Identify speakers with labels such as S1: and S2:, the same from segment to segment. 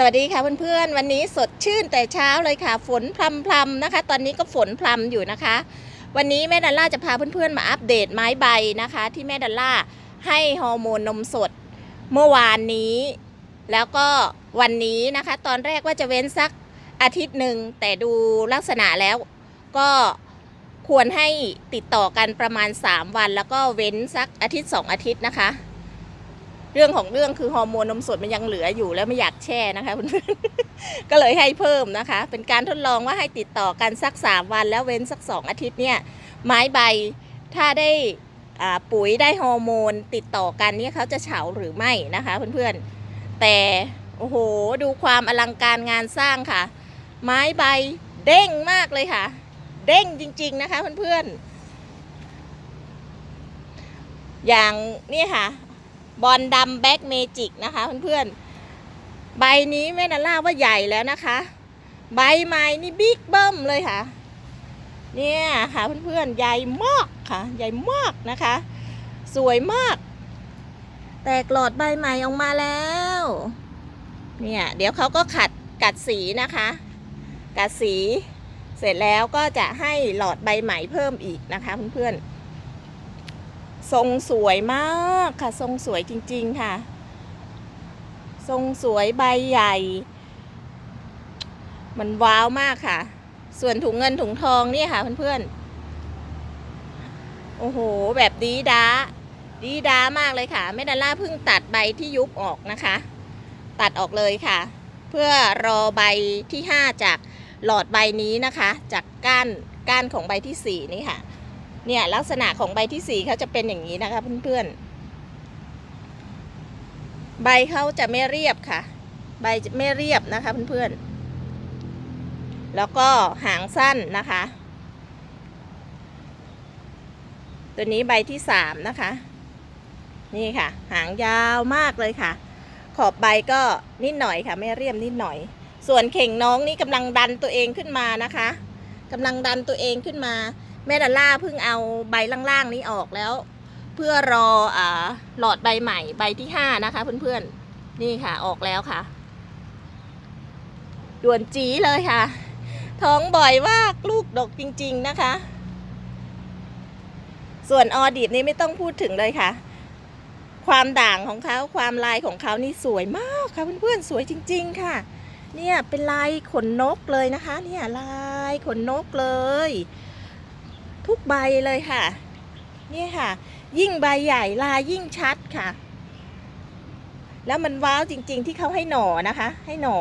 S1: สวัสดีค่ะเพื่อนๆ วันนี้สดชื่นแต่เช้าเลยค่ะ ฝนพรำๆนะคะ ตอนนี้ก็ฝนพรำอยู่นะคะ วันนี้แม่ดัลล่าจะพาเพื่อนๆ มาอัปเดตไม้ใบนะคะ ที่แม่ดัลล่าให้ฮอร์โมนนมสดเมื่อวานนี้ แล้วก็วันนี้นะคะ ตอนแรกว่าจะเว้นสักอาทิตย์หนึ่งแต่ดูลักษณะแล้วก็ควรให้ติดต่อกันประมาณ 3 วัน แล้วก็เว้นสักอาทิตย์ 2 อาทิตย์นะคะ เรื่องของเรื่องคือฮอร์โมนนมสดมันยังเหลืออยู่แล้วไม่อยากแช่นะคะเพื่อนๆก็เลยให้เพิ่มนะคะ เป็นการทดลองว่าให้ติดต่อกันสัก 3 วันแล้วเว้นสัก 2 อาทิตย์เนี่ยไม้ใบถ้าได้ปุ๋ยได้ฮอร์โมนติดต่อกันเนี่ยเขาจะเฉาหรือไม่นะคะเพื่อนๆ แต่โอ้โหดูความอลังการงานสร้างค่ะ ไม้ใบเด้งมากเลยค่ะ เด้งจริง ๆนะคะเพื่อนๆ อย่างนี่ค่ะ บอลดำแบ็กเมจิกนะคะเพื่อนๆ ใบนี้แม่นาล่าว่าใหญ่แล้วนะคะ ใบใหม่นี่บิ๊กเบิ้มเลยค่ะ เนี่ยค่ะเพื่อนๆ ใหญ่มากค่ะ ใหญ่มากนะคะ สวยมาก แตกหลอดใบใหม่ออกมาแล้ว เนี่ยเดี๋ยวเขาก็ขัดกัดสีนะคะ กัดสี เสร็จแล้วก็จะให้หลอดใบใหม่เพิ่มอีกนะคะเพื่อนๆ ทรงสวยมากค่ะ ทรงสวยจริง ๆ ค่ะ ทรงสวยใบใหญ่ มันว้าวมากค่ะ ส่วนถุงเงินถุงทองนี่ค่ะเพื่อนๆ โอ้โห แบบดีด้าดีด้ามากเลยค่ะแม่ดาล่าเพิ่งตัดใบที่ยุบออกนะคะ ตัดออกเลยค่ะ เพื่อรอใบที่ 5 จากหลอดใบนี้นะคะ จากก้านก้านของใบที่ 4 นี่ค่ะ เนี่ยลักษณะของใบที่4เขาจะเป็นอย่างนี้นะคะเพื่อนๆ ใบเขาจะไม่เรียบค่ะ ใบไม่เรียบนะคะเพื่อนๆ แล้วก็หางสั้นนะคะ ตัวนี้ใบที่3นะคะ นี่ค่ะ หางยาวมากเลยค่ะ ขอบใบก็นิดหน่อยค่ะ ไม่เรียบนิดหน่อย ส่วนเข่งน้องนี่กำลังดันตัวเองขึ้นมานะคะกำลังดันตัวเองขึ้นมา แม่ดอลล่าเพิ่งเอาใบล่างๆนี้ออกแล้ว เพื่อรออ่าหลอดใบใหม่ใบที่ห้านะคะเพื่อนๆนี่ค่ะออกแล้วค่ะ ด่วนจีเลยค่ะ ท้องบ่อยว่ากลูกดกจริง ๆนะคะ ส่วนออดีบนี่ไม่ต้องพูดถึงเลยค่ะ ความด่างของเขาความลายของเขานี่สวยมากค่ะเพื่อนๆสวยจริง ๆ ค่ะเนี่ยเป็นลายขนนกเลยนะคะ เนี่ยลายขนนกเลย ทุกใบเลยค่ะ นี่ค่ะ ยิ่งใบใหญ่ลายยิ่งชัดค่ะ แล้วมันว้าวจริง ๆ ที่เขาให้หน่อนะคะ ให้หน่อ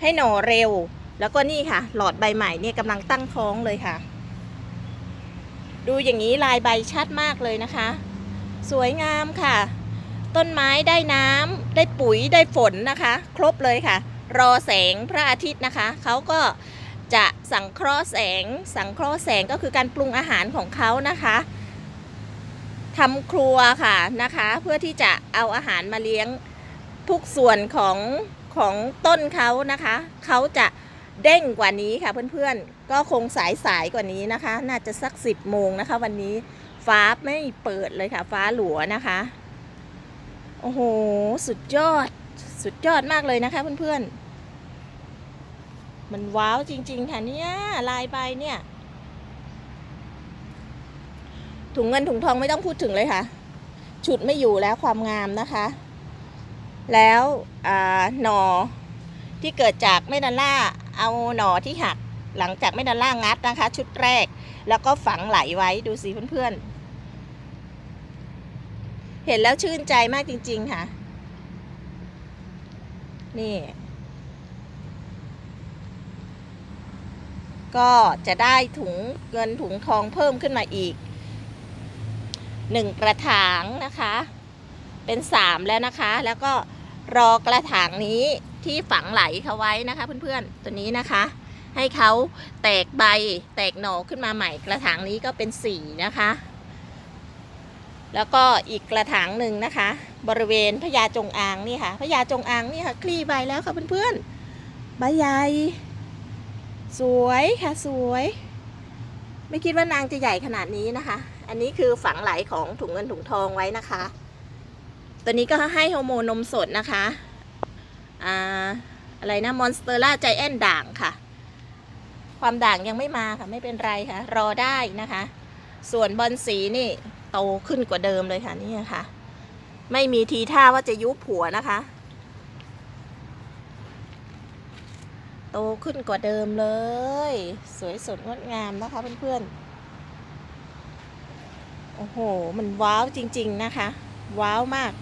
S1: ให้หน่อเร็ว แล้วก็นี่ค่ะ หลอดใบใหม่เนี่ยกำลังตั้งท้องเลยค่ะ ดูอย่างนี้ลายใบชัดมากเลยนะคะ สวยงามค่ะ ต้นไม้ได้น้ำได้ปุ๋ยได้ฝนนะคะ ครบเลยค่ะ รอแสงพระอาทิตย์นะคะเขาก็ จะสังเคราะห์แสง สังเคราะห์แสงก็คือการปรุงอาหารของเขานะคะทำครัวค่ะนะคะ เพื่อที่จะเอาอาหารมาเลี้ยงทุกส่วนของของต้นเขานะคะ เขาจะเด้งกว่านี้ค่ะเพื่อนๆ ก็คงสายสายกว่านี้นะคะ น่าจะสักสิบโมงนะคะ วันนี้ฟ้าไม่เปิดเลยค่ะ ฟ้าหลัวนะคะ โอ้โห สุดยอด สุดยอดมากเลยนะคะเพื่อนๆ มันว้าวจริง ๆ ค่ะเนี่ยลายใบเนี่ย ถุงเงินถุงทองไม่ต้องพูดถึงเลยค่ะ ฉุดไม่อยู่แล้วความงามนะคะ แล้วหนอที่เกิดจากแม่ดัลล่าเอาหนอที่หักหลังจากแม่ดัลล่างัดนะคะ ชุดแรก แล้วก็ฝังไหลไว้ดูสิเพื่อนๆ เห็นแล้วชื่นใจมากจริง ๆ ค่ะ นี่ ก็จะได้ถุงเงินถุงทองเพิ่มขึ้นมาอีกหนึ่งกระถางนะคะ เป็นสามแล้วนะคะ แล้วก็รอกระถางนี้ที่ฝังไหลเขาไว้นะคะ เพื่อนๆตัวนี้นะคะ ให้เขาแตกใบแตกหน่อขึ้นมาใหม่ กระถางนี้ก็เป็นสี่นะคะ แล้วก็อีกกระถางหนึ่งนะคะ บริเวณพญาจงอางนี่ค่ะพญาจงอางนี่ค่ะคลี่ใบแล้วค่ะเพื่อนๆใบใหญ่ สวยค่ะสวย ไม่คิดว่านางจะใหญ่ขนาดนี้นะคะ อันนี้คือฝังไหลของถุงเงินถุงทองไว้นะคะ ตัวนี้ก็ให้ฮอร์โมนนมสดนะคะอ่าอะไรนะมอนสเตอร่าใจแอนด่างค่ะ ความด่างยังไม่มาค่ะ ไม่เป็นไรค่ะ รอได้นะคะ ส่วนบอลสีนี่โตขึ้นกว่าเดิมเลยค่ะนี่ค่ะ ไม่มีทีท่าว่าจะยุบหัวนะคะ โตขึ้นกว่าเดิมเลย สวยสดงดงามนะคะเพื่อนๆ โอ้โห มันว้าวจริง ๆ นะคะ ว้าวมาก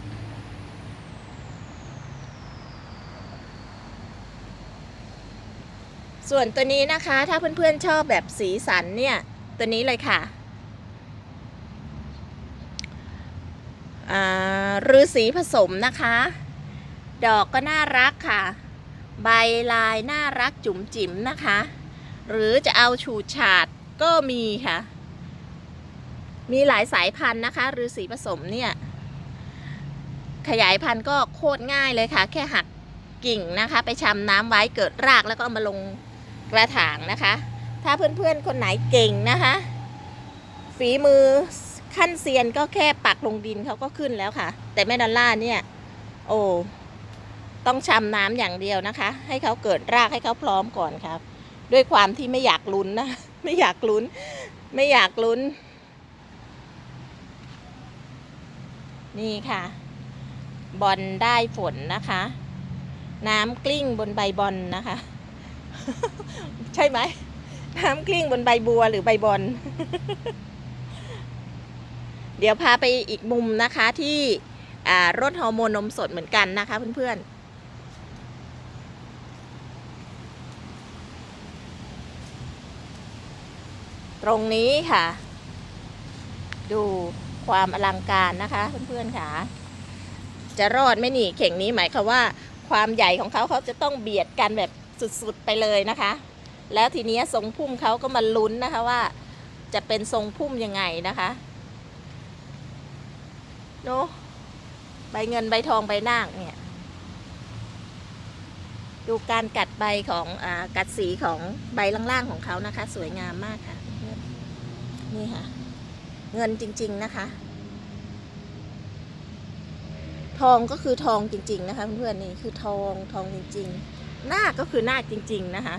S1: ส่วนตัวนี้นะคะ ถ้าเพื่อนๆชอบแบบสีสันเนี่ย ตัวนี้เลยค่ะอ่าฤาษีผสมนะคะ ดอกก็น่ารักค่ะ ใบลายน่ารักจุ๋มจิ๋มนะคะ หรือจะเอาฉูดฉาดก็มีค่ะ มีหลายสายพันธุ์นะคะฤาษีผสมเนี่ยขยายพันธุ์ก็โคตรง่ายเลยค่ะ แค่หักกิ่งนะคะ ไปชำน้ำไว้เกิดรากแล้วก็เอามาลงกระถางนะคะ ถ้าเพื่อนๆคนไหนเก่งนะคะ ฝีมือขั้นเซียนก็แค่ปักลงดินเขาก็ขึ้นแล้วค่ะ แต่แม่ดอลล่าเนี่ย โอ้ ต้องชำน้ำอย่างเดียวนะคะ ให้เขาเกิดรากให้เขาพร้อมก่อนครับ ด้วยความที่ไม่อยากลุ้นนะ ไม่อยากลุ้น ไม่อยากลุ้น นี่ค่ะ บอลได้ฝนนะคะ น้ำกลิ้งบนใบบอลนะคะ ใช่ไหมน้ำกลิ้งบนใบบัวหรือใบบอลเดี๋ยวพาไปอีกมุมนะคะที่รถฮอร์โมนนมสดเหมือนกันนะคะเพื่อนๆ รงนี้ค่ะ ดูความอลังการนะคะเพื่อนๆค่ะ จะรอดไม่หนีเข่งนี้หมายความว่า ความใหญ่ของเขาเขาจะต้องเบียดกันแบบสุดๆไปเลยนะคะ แล้วทีนี้ทรงพุ่มเขาก็มาลุ้นนะคะว่า จะเป็นทรงพุ่มยังไงนะคะเนใบเงินใบทองใบนาคเนี่ย ดูการกัดใบของอกัดสีของใบล่างๆของเขานะคะ สวยงามมากค่ะ นี่ค่ะ เงินจริง ๆนะคะ ทองก็คือทองจริง ๆ นะคะเพื่อนๆนี่คือทองทองจริง ๆ หน้าก็คือหน้าจริง ๆ นะคะ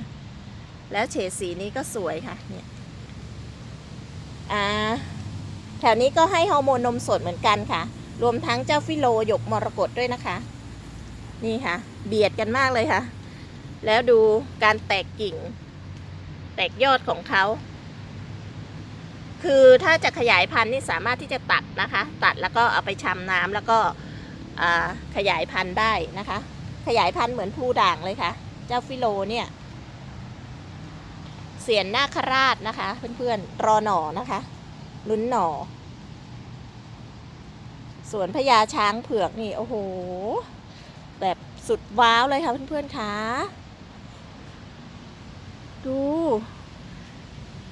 S1: แล้วเฉดสีนี้ก็สวยค่ะ เนี่ยอ่าแถวนี้ก็ให้ฮอร์โมนนมสดเหมือนกันค่ะ รวมทั้งเจ้าฟิโลหยกมรกตด้วยนะคะ นี่ค่ะ เบียดกันมากเลยค่ะ แล้วดูการแตกกิ่ง แตกยอดของเขา คือถ้าจะขยายพันธุ์นี่สามารถที่จะตัดนะคะ ตัดแล้วก็เอาไปชำน้ำแล้วก็ขยายพันธุ์ได้นะคะ ขยายพันธุ์เหมือนภูด่างเลยค่ะ เจ้าฟิโลเนี่ย เสียนนาคราชนะคะ เพื่อนๆรอหน่อนะคะลุ้นหน่อส่วนพญาช้างเผือกนี่โอ้โห แบบสุดว้าวเลยค่ะเพื่อนๆค่ะดู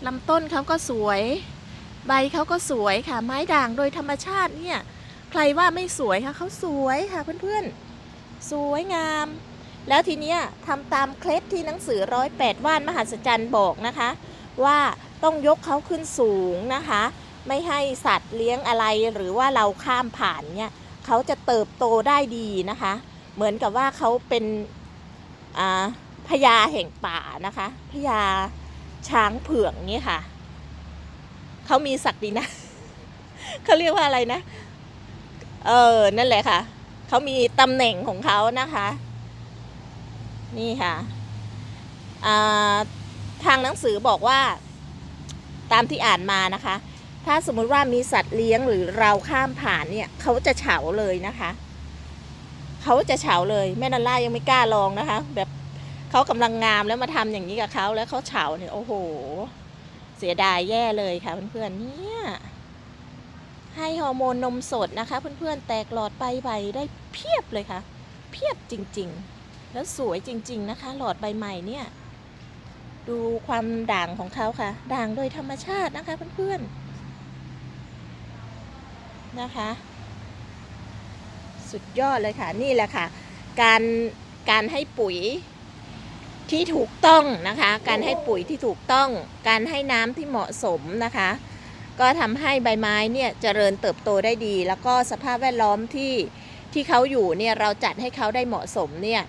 S1: ลำต้นเขาก็สวย ใบเขาก็สวยค่ะ ไม้ด่างโดยธรรมชาติเนี่ย ใครว่าไม่สวยคะเขาสวยค่ะเพื่อนๆ สวยงาม แล้วทีเนี้ยทำตามเคล็ดที่หนังสือร้อยแปดว่านมหัศจรรย์บอกนะคะ ว่าต้องยกเขาขึ้นสูงนะคะ ไม่ให้สัตว์เลี้ยงอะไรหรือว่าเราข้ามผ่านเนี่ยเขาจะเติบโตได้ดีนะคะ เหมือนกับว่าเขาเป็นพญาแห่งป่านะคะพญาช้างเผือกนี่ค่ะ เขามีศักดินะเขาเรียกว่าอะไรนะ เออ นั่นแหละค่ะ เขามีตำแหน่งของเขานะคะ นี่ค่ะทางหนังสือบอกว่า ตามที่อ่านมานะคะ ถ้าสมมุติว่ามีสัตว์เลี้ยงหรือเราข้ามผ่านเนี่ยเขาจะเฉาเลยนะคะเขาจะเฉาเลยแม่นันล่ายังไม่กล้าลองนะคะ แบบเขากำลังงามแล้วมาทำอย่างนี้กับเขาแล้วเขาเฉาเนี่ยโอ้โห เสียดายแย่เลยค่ะเพื่อนๆเนี่ยให้ฮอร์โมนนมสดนะคะ เพื่อนๆแตกหลอดใบใบได้เพียบเลยค่ะ เพียบจริงๆ แล้วสวยจริง ๆนะคะ หลอดใบใหม่เนี่ย ดูความด่างของเขาค่ะ ด่างโดยธรรมชาตินะคะเพื่อนๆนะคะ สุดยอดเลยค่ะนี่แหละค่ะ การการให้ปุ๋ย ที่ถูกต้องนะคะ การให้ปุ๋ยที่ถูกต้อง การให้น้ำที่เหมาะสมนะคะ ก็ทำให้ใบไม้เนี่ยเจริญเติบโตได้ดี แล้วก็สภาพแวดล้อมที่ที่เขาอยู่เนี่ยเราจัดให้เขาได้เหมาะสมเนี่ย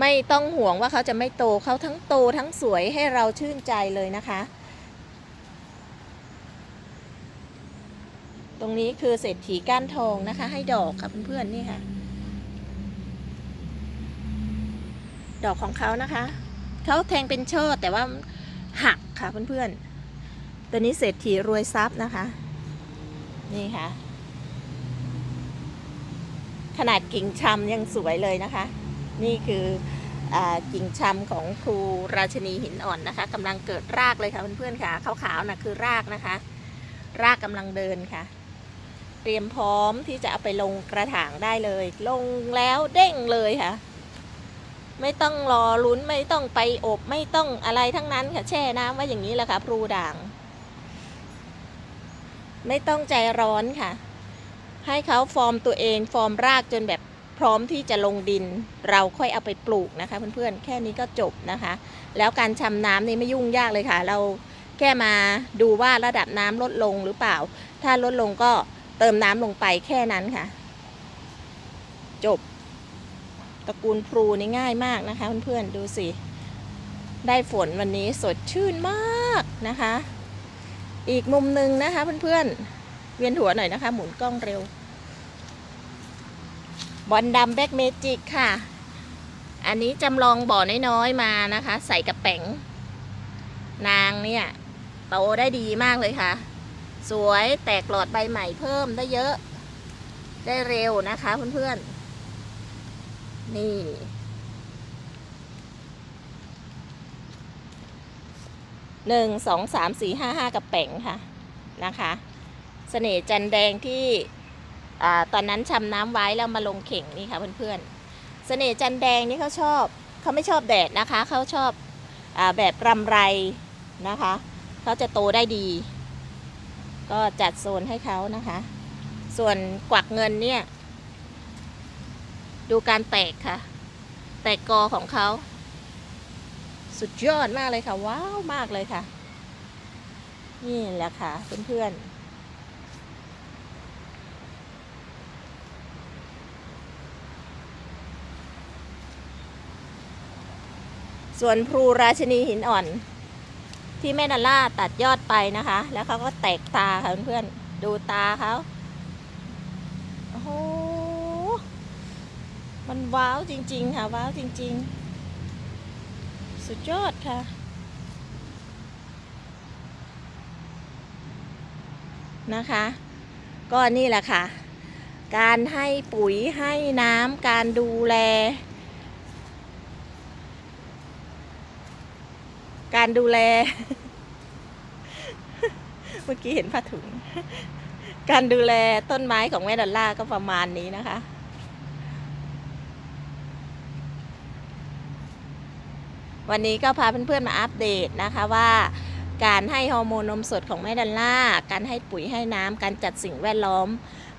S1: ไม่ต้องห่วงว่าเขาจะไม่โตเขาทั้งโตทั้งสวยให้เราชื่นใจเลยนะคะ ตรงนี้คือเศรษฐีก้านทองนะคะ ให้ดอกค่ะเพื่อนๆนี่ค่ะ ดอกของเขานะคะ เขาแทงเป็นช่อแต่ว่าหักค่ะเพื่อนๆ ตัวนี้เศรษฐีรวยทรัพย์นะคะ นี่ค่ะ ขนาดกิ่งชำยังสวยเลยนะคะ นี่คืออากิ่งชำของครูราชนีหินอ่อนนะคะกำลังเกิดรากเลยค่ะเพื่อนๆค่ะขาวๆนะคือรากนะคะ รากกำลังเดินค่ะ เตรียมพร้อมที่จะเอาไปลงกระถางได้เลย ลงแล้วเด้งเลยค่ะ ไม่ต้องรอลุ้นไม่ต้องไปอบไม่ต้องอะไรทั้งนั้นค่ะแช่น้ำไว้อย่างนี้แหละค่ะพลูด่าง ไม่ต้องใจร้อนค่ะ ให้เขาฟอร์มตัวเองฟอร์มรากจนแบบพร้อมที่จะลงดิน เราค่อยเอาไปปลูกนะคะ เพื่อนๆแค่นี้ก็จบนะคะ แล้วการชำน้ำนี่ไม่ยุ่งยากเลยค่ะ เราแค่มาดูว่าระดับน้ำลดลงหรือเปล่า ถ้าลดลงก็เติมน้ำลงไปแค่นั้นค่ะ จบ ตระกูลพลูนี่ง่ายมากนะคะเพื่อนๆดูสิ ได้ฝนวันนี้สดชื่นมากนะคะ อีกมุมหนึ่งนะคะเพื่อนๆ เวียนหัวหน่อยนะคะ หมุนกล้องเร็ว บอลดำแบ็กเมจิกค่ะ อันนี้จำลองบ่อน้อยๆมานะคะ ใส่กระแป๋ง นางเนี่ยโตได้ดีมากเลยค่ะ สวยแตกหลอดใบใหม่เพิ่มได้เยอะ ได้เร็วนะคะเพื่อนๆ นี่ หนึ่งสองสามสี่ห้าห้ากระแป๋งค่ะ นะคะ เสน่ห์จันแดงที่อตอนนั้นชำน้ำไว้แล้วมาลงเข่งนี่ค่ะเพื่อนๆ เสน่ห์จันแดงนี่เขาชอบ เขาไม่ชอบแดดนะคะ เขาชอบอแบบรำไรนะคะ เขาจะโตได้ดี ก็จัดโซนให้เขานะคะ ส่วนกวักเงินเนี่ย ดูการแตกค่ะ แตกกอของเขา สุดยอดมากเลยค่ะ ว้าวมากเลยค่ะ นี่แหละค่ะเพื่อนๆส่วนพลูราชนีหินอ่อน ที่แม่นาล่าตัดยอดไปนะคะ แล้วเขาก็แตกตาค่ะเพื่อนๆดูตาเขาโอ้โห มันว้าวจริง ๆ ค่ะ ว้าวจริง ๆ สุดยอดค่ะ นะคะ ก็นี่แหละค่ะ การให้ปุ๋ยให้น้ำการดูแล การดูแล เมื่อกี้เห็นผ้าถุง การดูแลต้นไม้ของแม่ดอลล่าก็ประมาณนี้นะคะ วันนี้ก็พาเพื่อนๆมาอัปเดตนะคะว่า การให้ฮอร์โมนนมสดของแม่ดอลล่าการให้ปุ๋ยให้น้ำการจัดสิ่งแวดล้อม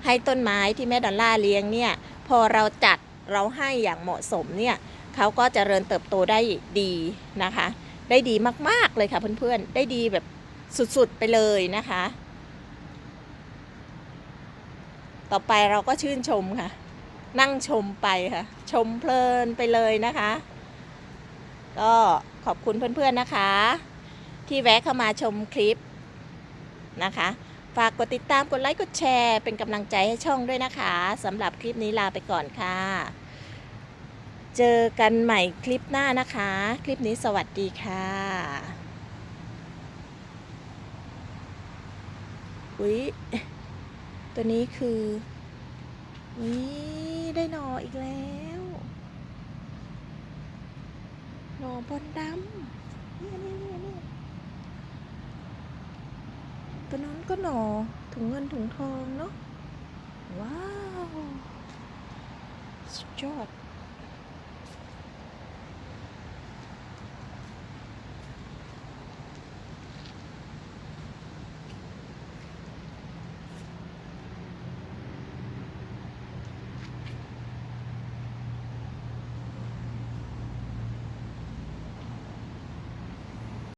S1: ให้ต้นไม้ที่แม่ดอลล่าเลี้ยงเนี่ยพอเราจัดเราให้อย่างเหมาะสมเนี่ยเขาก็จเจริญเติบโตได้ดีนะคะ ได้ดีมากๆเลยค่ะเพื่อนๆ ได้ดีแบบสุดๆไปเลยนะคะ ต่อไปเราก็ชื่นชมค่ะ นั่งชมไปค่ะ ชมเพลินไปเลยนะคะ ก็ขอบคุณเพื่อนๆนะคะ ที่แวะเข้ามาชมคลิปนะคะ ฝากกดติดตามกดไลค์กดแชร์ เป็นกำลังใจให้ช่องด้วยนะคะสำหรับคลิปนี้ลาไปก่อนค่ะ เจอกันใหม่คลิปหน้านะคะ คลิปนี้สวัสดีค่ะอุ๊ยตัวนี้คืออุ๊ยได้หนออีกแล้ว หนอบอลดำนี่นี่นี่นี่ตัวนั้นก็หนอถุงเงินถุงทองเนาะว้าว สุดยอด